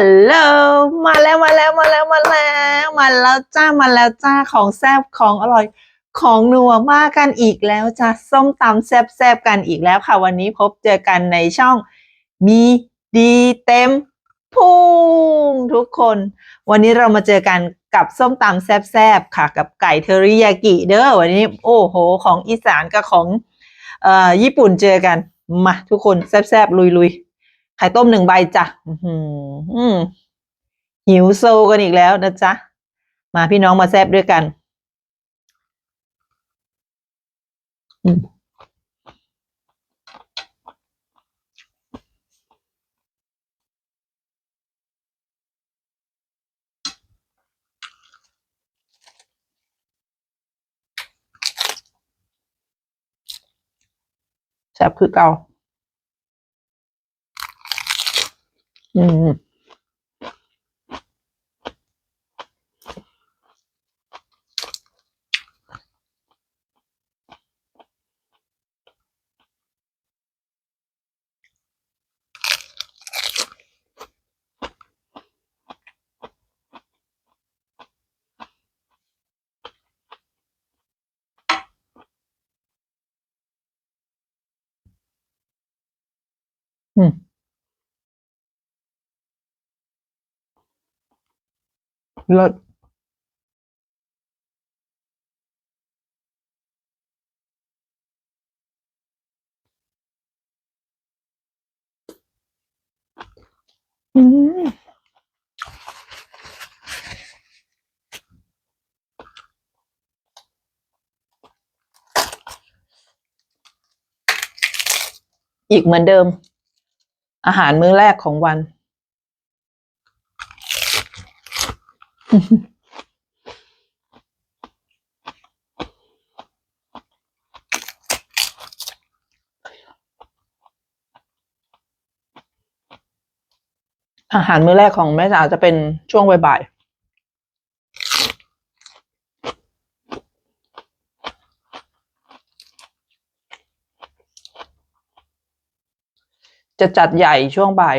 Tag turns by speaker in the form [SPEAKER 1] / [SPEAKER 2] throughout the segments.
[SPEAKER 1] ลโหลมาแล้วมาแล้วมาแล้วมาแล้วมาแล้วจ้ามาแล้วจ้าของแซบของอร่อย ของนัวมากันอีกแล้วจ้าส้มตำแซบแซบกันอีกแล้วค่ะ วันนี้พบเจอกันในช่องมีดีเต็มพุงทุกคน วันนี้เรามาเจอกันกับส้มตำแซบๆค่ะ กับไก่เทอริยากิเด้อวันนี้โอ้โห ของอีสานกับของเอ่อญี่ปุ่นเจอกันมาทุกคนแซบๆลุยๆ ไข่ต้มหนึ่งใบจ้ะหิวโซกันอีกแล้วนะจ๊ะ มาพี่น้องมาแซบด้วยกันแซบคือเก่า อืม อืม เลิศอืมอีกเหมือนเดิม อาหารมื้อแรกของวัน อาหารมื้อแรกของแม่จ๋าจะเป็นช่วงบ่ายๆ จะจัดใหญ่ช่วงบ่าย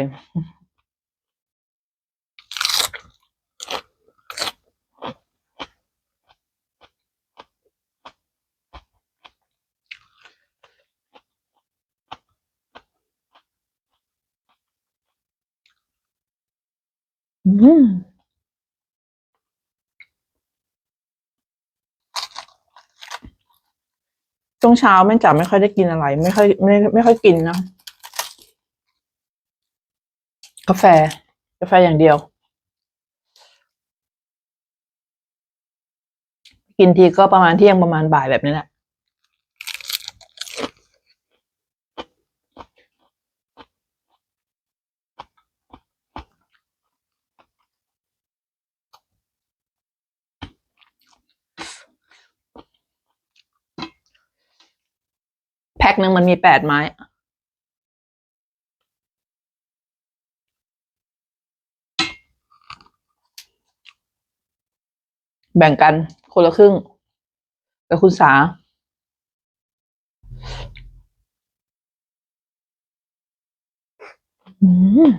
[SPEAKER 1] ช่วงเช้าแม่จ๋าไม่ค่อยได้กินอะไร ไม่ค่อยไม่ไม่ค่อยกินนะกาแฟ กาแฟอย่างเดียว กินทีก็ประมาณเที่ยงประมาณบ่ายแบบนี้แหละ คหนึ่งมันมีแปดไม้ แบ่งกันคนละครึ่งกับคุณสาอืม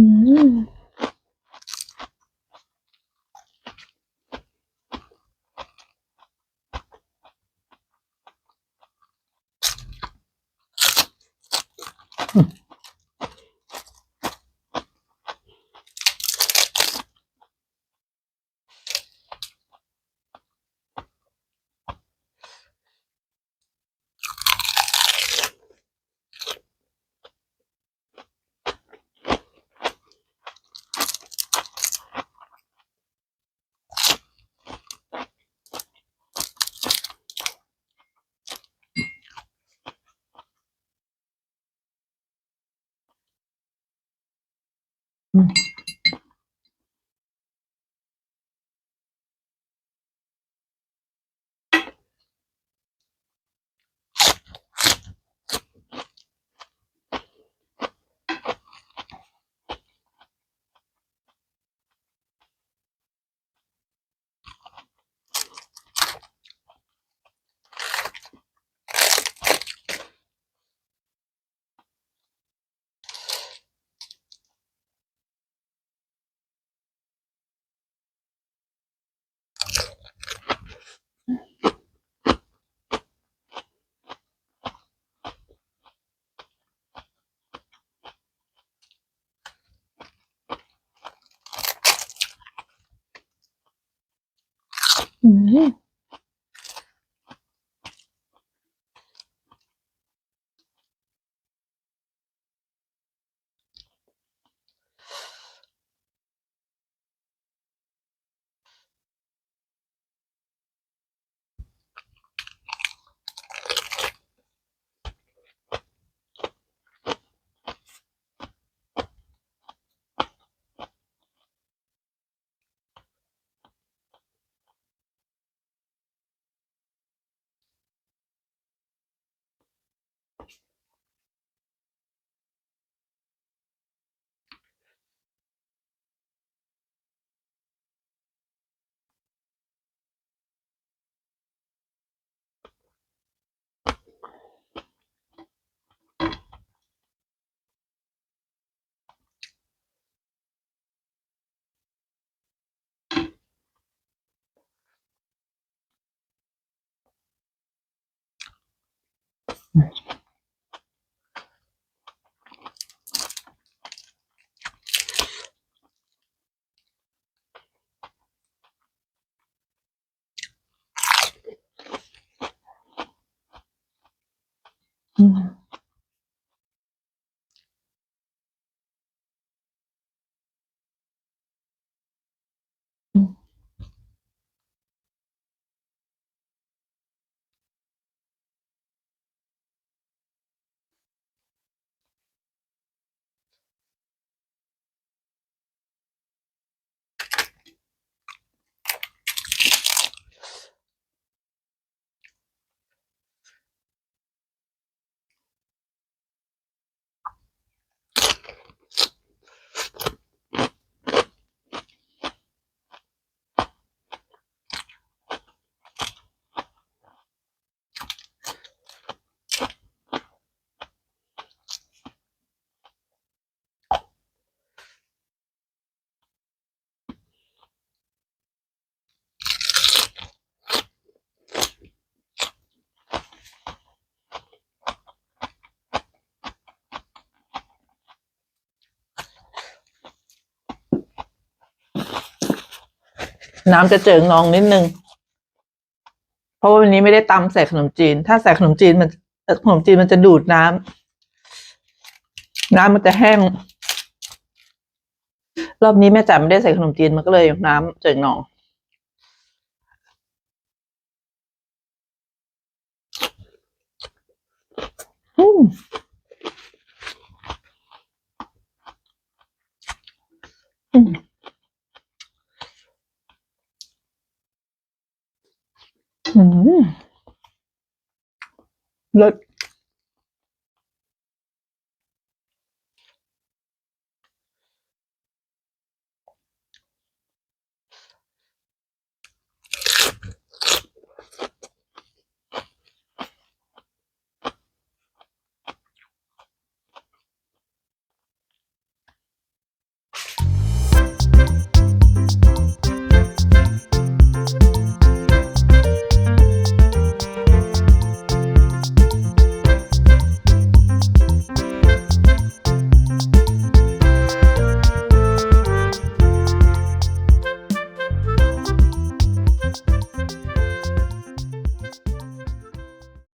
[SPEAKER 1] อืม อื 嗯 Mm-hmm. น้ำจะเจิงนองนิดนึง เพราะว่าวันนี้ไม่ได้ตำใส่ขนมจีน ถ้าใส่ขนมจีนมันขนมจีนมันจะดูดน้ำน้ำมันจะแห้ง รอบนี้แม่จ๋าไม่ได้ใส่ขนมจีนมันก็เลยน้ำเจิงนองอืม look